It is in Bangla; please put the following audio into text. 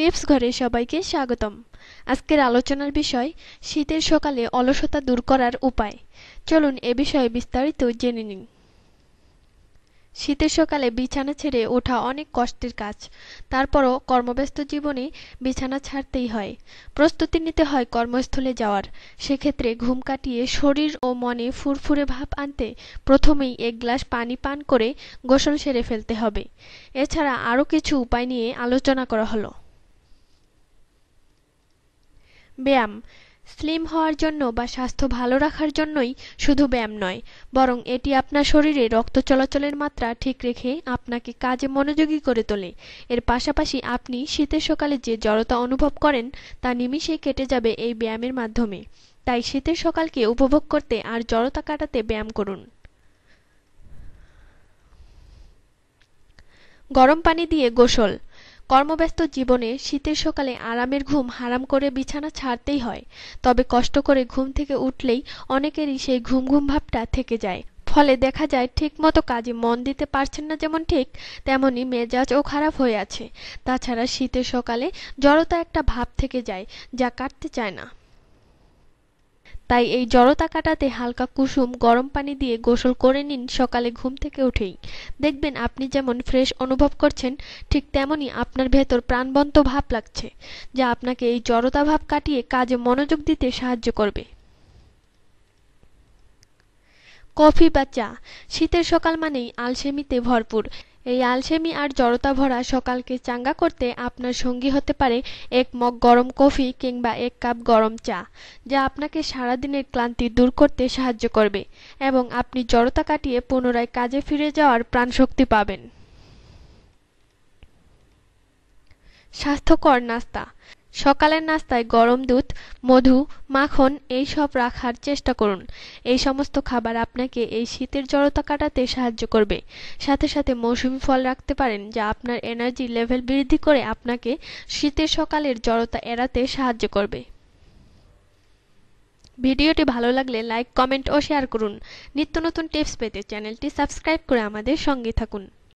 টিপস ঘরে সবাইকে স্বাগতম। আজকের আলোচনার বিষয়, শীতের সকালে অলসতা দূর করার উপায়। চলুন এ বিষয়ে বিস্তারিত জেনে নিন শীতের সকালে বিছানা ছেড়ে ওঠা অনেক কষ্টের কাজ। তারপরও কর্মব্যস্ত জীবনে বিছানা ছাড়তেই হয়। প্রস্তুতি নিতে হয় কর্মস্থলে যাওয়ার। সেক্ষেত্রে ঘুম কাটিয়ে শরীর ও মনে ফুরফুরে ভাব আনতে প্রথমেই এক গ্লাস পানি পান করে গোসল সেরে ফেলতে হবে। এছাড়া আরও কিছু উপায় নিয়ে আলোচনা করা হলো। ব্যায়াম। স্লিম হওয়ার জন্য বা স্বাস্থ্য ভালো রাখার জন্যই শুধু ব্যায়াম নয়, বরং এটি আপনার শরীরে রক্ত চলাচলের মাত্রা ঠিক রেখে আপনাকে কাজে মনোযোগী করে তোলে। এর পাশাপাশি আপনি শীতের সকালে যে জড়তা অনুভব করেন, তা নিমিষেই কেটে যাবে এই ব্যায়ামের মাধ্যমে। তাই শীতের সকালকে উপভোগ করতে আর জড়তা কাটাতে ব্যায়াম করুন। গরম পানি দিয়ে গোসল। কর্মব্যস্ত জীবনে শীতের সকালে আরামের ঘুম হারাম করে বিছানা ছাড়তেই হয়, তবে কষ্ট করে ঘুম থেকে উঠলেই অনেকেরই সেই ঘুম ঘুম ভাবটা থেকে যায়। ফলে দেখা যায় ঠিকমতো কাজে মন দিতে পারছেন না যেমন ঠিক, তেমনি মেজাজও খারাপ হয়ে আছে। তাছাড়া শীতের সকালে জড়তা একটা ভাব থেকে যায়, যা কাটতে চায় না। তাই এই জড়তা কাটাতে হালকা কুসুম, গরম পানি দিয়ে গোসল করে নিন সকালে ঘুম থেকে উঠেই। দেখবেন আপনি যেমন ফ্রেশ অনুভব করছেন, ঠিক তেমনই আপনার ভেতর প্রাণবন্ত ভাব লাগছে, যা আপনাকে এই জড়তা ভাব কাটিয়ে কাজে মনোযোগ দিতে সাহায্য করবে। কফি বা চা। শীতের সকাল মানেই আলসেমিতে ভরপুর। এই আলসেমি আর জড়তা ভরা সকালকে চাঙ্গা করতে আপনার সঙ্গী হতে পারে এক মগ গরম কফি কিংবা এক কাপ গরম চা, যা আপনাকে সারাদিনের ক্লান্তি দূর করতে সাহায্য করবে এবং আপনি জড়তা কাটিয়ে পুনরায় কাজে ফিরে যাওয়ার প্রাণশক্তি পাবেন। স্বাস্থ্যকর নাস্তা। সকালের নাস্তায় গরম দুধ, মধু, মাখন এই সব রাখার চেষ্টা করুন। এই সমস্ত খাবার আপনাকে এই শীতের জড়তা কাটাতে সাহায্য করবে। সাথে সাথে মৌসুমি ফল রাখতে পারেন যা আপনার এনার্জি লেভেল বৃদ্ধি করে আপনাকে শীতের সকালের জড়তা এড়াতে সাহায্য করবে। ভিডিওটি ভালো লাগলে লাইক কমেন্ট ও শেয়ার করুন। নিত্য নতুন টিপস পেতে চ্যানেলটি সাবস্ক্রাইব করে আমাদের সঙ্গে থাকুন।